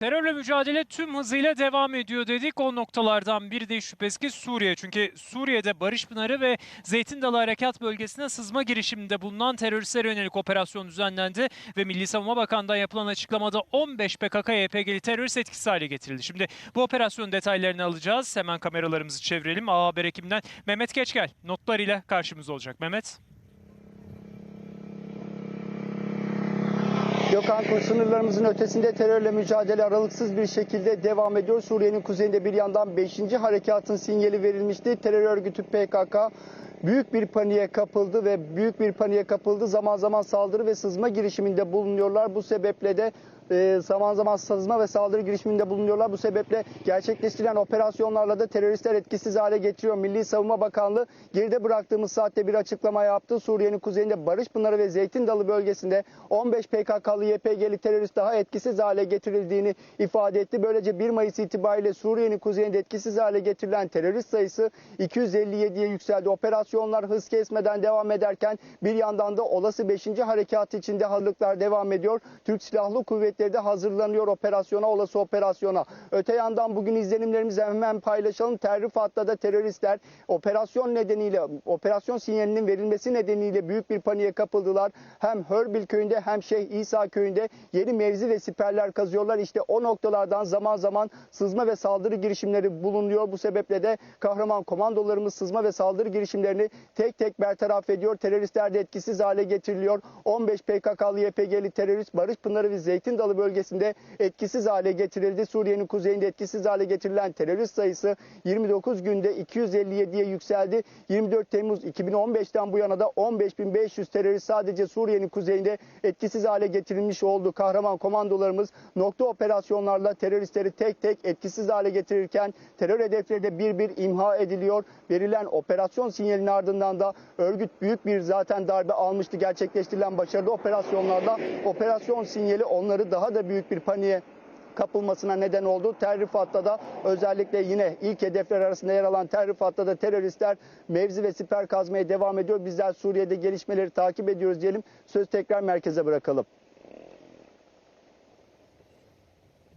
Terörle mücadele tüm hızıyla devam ediyor dedik. O noktalardan biri de şüphesiz ki Suriye. Çünkü Suriye'de Barış Pınarı ve Zeytin Dalı Harekat Bölgesi'ne sızma girişiminde bulunan teröristlere yönelik operasyon düzenlendi. Ve Milli Savunma Bakanı'ndan yapılan açıklamada 15 PKK-YPG'li terörist etkisiz hale getirildi. Şimdi bu operasyon detaylarını alacağız. Hemen kameralarımızı çevirelim. A Haber ekibinden Mehmet Keçgel notlarıyla karşımızda olacak. Mehmet. Gökhan Kur sınırlarımızın ötesinde terörle mücadele aralıksız bir şekilde devam ediyor. Suriye'nin kuzeyinde bir yandan 5. harekatın sinyali verilmişti. Terör örgütü PKK büyük bir paniğe kapıldı ve büyük bir paniğe kapıldı. Zaman zaman saldırı ve sızma girişiminde bulunuyorlar. Bu sebeple de e, zaman zaman sızma ve saldırı girişiminde bulunuyorlar. Bu sebeple gerçekleştirilen operasyonlarla da teröristler etkisiz hale getiriyor. Milli Savunma Bakanlığı geride bıraktığımız saatte bir açıklama yaptı. Suriye'nin kuzeyinde Barış Pınarı ve Zeytin Dalı bölgesinde 15 PKK'lı YPG'li terörist daha etkisiz hale getirildiğini ifade etti. Böylece 1 Mayıs itibariyle Suriye'nin kuzeyinde etkisiz hale getirilen terörist sayısı 257'ye yükseldi. Operasyonlar hız kesmeden devam ederken bir yandan da olası 5. harekat içinde hazırlıklar devam ediyor. Türk Silahlı Kuvvetleri de hazırlanıyor operasyona, olası operasyona. Öte yandan bugün izlenimlerimizi hemen paylaşalım. Terrifat'ta da teröristler operasyon nedeniyle, operasyon sinyalinin verilmesi nedeniyle büyük bir paniğe kapıldılar. Hem Hörbil köyünde hem Şeyh İsa köyünde yeni mevzi ve siperler kazıyorlar. İşte o noktalardan zaman zaman sızma ve saldırı girişimleri bulunuyor. Bu sebeple de kahraman komandolarımız sızma ve saldırı girişimlerini tek tek bertaraf ediyor. Teröristler de etkisiz hale getiriliyor. 15 PKK'lı YPG'li terörist Barış Pınarı ve Zeytin Dalı bölgesinde etkisiz hale getirildi. Suriye'nin kuzeyinde etkisiz hale getirilen terörist sayısı 29 günde 257'ye yükseldi. 24 Temmuz 2015'ten bu yana da 15.500 terörist sadece Suriye'nin kuzeyinde etkisiz hale getirilmiş oldu. Kahraman komandolarımız nokta operasyonlarla teröristleri tek tek etkisiz hale getirirken terör hedefleri de bir bir imha ediliyor. Verilen operasyon sinyalinin ardından da örgüt büyük bir zaten darbe almıştı gerçekleştirilen başarılı operasyonlarla. Operasyon sinyali onları daha da büyük bir paniğe kapılmasına neden oldu. Terrifat'ta da özellikle yine ilk hedefler arasında yer alan Terrifat'ta da teröristler mevzi ve siper kazmaya devam ediyor. Bizler Suriye'de gelişmeleri takip ediyoruz diyelim. Söz tekrar merkeze bırakalım.